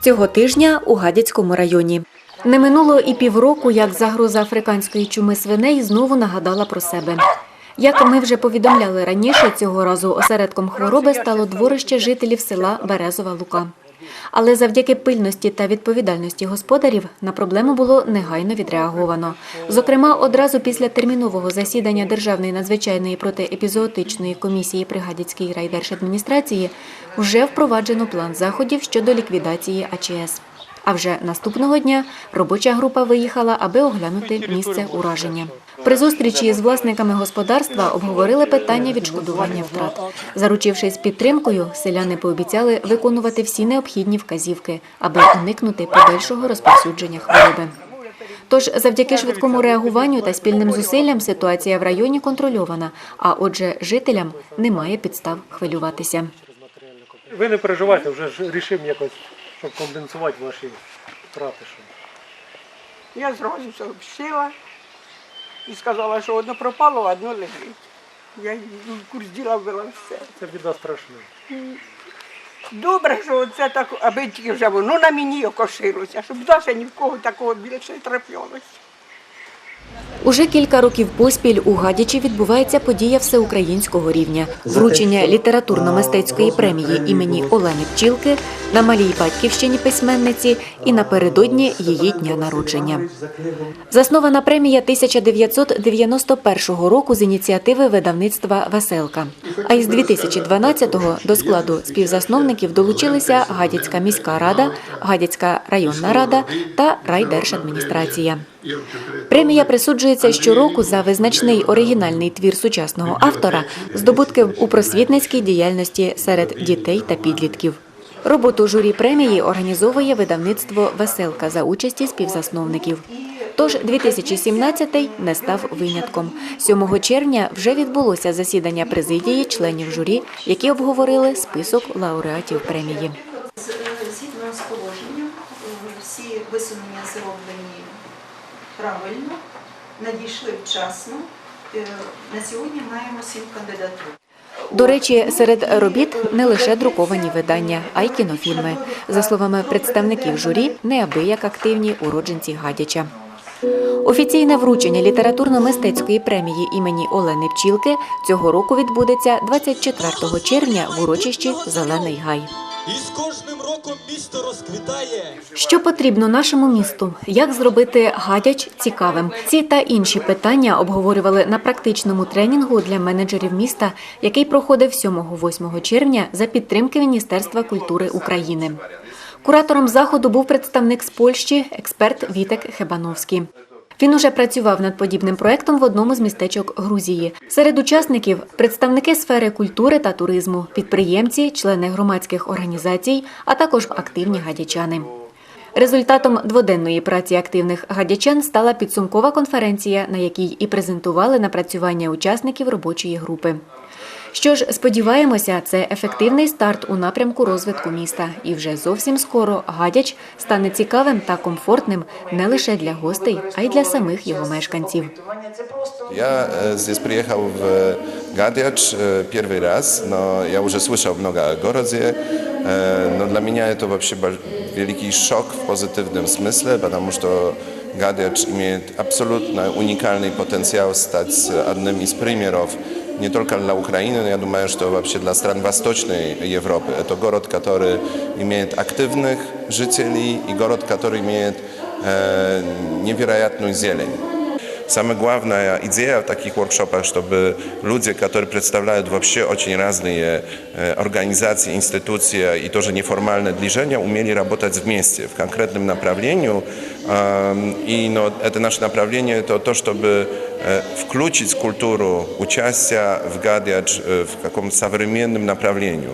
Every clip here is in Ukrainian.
Цього тижня у Гадяцькому районі. Не минуло і півроку, як загроза африканської чуми свиней знову нагадала про себе. Як ми вже повідомляли раніше, цього разу осередком хвороби стало дворище жителів села Березова Лука. Але завдяки пильності та відповідальності господарів на проблему було негайно відреаговано. Зокрема, одразу після термінового засідання Державної надзвичайної протиепізоотичної комісії при Гадяцькій райдержадміністрації вже впроваджено план заходів щодо ліквідації АЧС. А вже наступного дня робоча група виїхала, аби оглянути місце ураження. При зустрічі з власниками господарства обговорили питання відшкодування втрат. Заручившись підтримкою, селяни пообіцяли виконувати всі необхідні вказівки, аби уникнути подальшого розповсюдження хвороби. Тож, завдяки швидкому реагуванню та спільним зусиллям ситуація в районі контрольована, а отже, жителям немає підстав хвилюватися. Ви не переживайте, вже ж рішимо якось, щоб компенсувати ваші втрати. Я зразу все обшила і сказала, що одно пропало, а одно лежить. Я їй курс діла вела все. Це біда страшна. Добре, що це так, аби тільки вже воно на мені окошилося, щоб завжди ні в кого такого більше не траплялося. Уже кілька років поспіль у Гадячі відбувається подія всеукраїнського рівня вручення літературно-мистецької премії імені Олени Пчілки на малій батьківщині письменниці і напередодні її дня народження. Заснована премія 1991 року з ініціативи видавництва Веселка. А із 2012-го до складу співзасновників долучилися Гадяцька міська рада, Гадяцька районна рада та райдержадміністрація. Премія присуджується щороку за визначний оригінальний твір сучасного автора, здобутки у просвітницькій діяльності серед дітей та підлітків. Роботу журі премії організовує видавництво Веселка за участі співзасновників. Тож 2017 не став винятком. 7 червня вже відбулося засідання президії членів журі, які обговорили список лауреатів премії. Згідно з положенням, всі висунення зроблені правильно, надійшли вчасно. Е, На сьогодні маємо сім кандидатур. До речі, серед робіт не лише друковані видання, а й кінофільми. За словами представників журі, неабияк активні уродженці Гадяча. Офіційне вручення літературно-мистецької премії імені Олени Пчілки цього року відбудеться 24 червня в урочищі Зелений Гай. Місто розквітає. Що потрібно нашому місту? Як зробити гадяч цікавим? Ці та інші питання обговорювали на практичному тренінгу для менеджерів міста, який проходив 7-8 червня за підтримки Міністерства культури України. Куратором заходу був представник з Польщі, експерт Вітек Хебановський. Він уже працював над подібним проектом в одному з містечок Грузії. Серед учасників представники сфери культури та туризму, підприємці, члени громадських організацій, а також активні гадячани. Результатом дводенної праці активних гадячан стала підсумкова конференція, на якій і презентували напрацювання учасників робочої групи. Що ж, сподіваємося, це ефективний старт у напрямку розвитку міста, і вже зовсім скоро гадяч стане цікавим та комфортним не лише для гостей, а й для самих його мешканців. Я э, здесь приехал в Гадяч э, первый раз, но я уже слышал много о городе. Э, Но для меня это вообще бо- великий шок в позитивном смысле, потому что Гадяч имеет абсолютно уникальный потенциал стать одним из примеров не только для Украины, но я думаю, что вообще для стран Восточной Европы. Это город, который имеет активных жителей и город, который имеет э, невероятную зелень. Самая главная идея в таких воркшопах, чтобы люди, которые представляют вообще очень разные э, организации, институции и тоже неформальное движение, умели работать вместе в конкретном направлении. Эм, И но это наше направление, это то, чтобы э, включить культуру участия в Гадяч э, в каком-то современном направлении.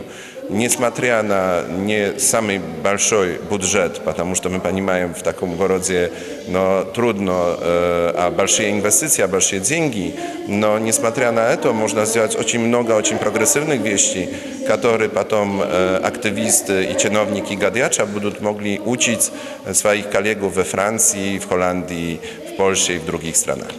Несмотря на не самый большой бюджет, потому что мы понимаем в таком городе, но трудно, э, а большие инвестиции, а большие деньги, но несмотря на это можно сделать очень много очень прогрессивных вещей, которые потом э, активисты и чиновники Гадяча будут могли учить своих коллег во Франции, в Голландии, в Польше и в других странах.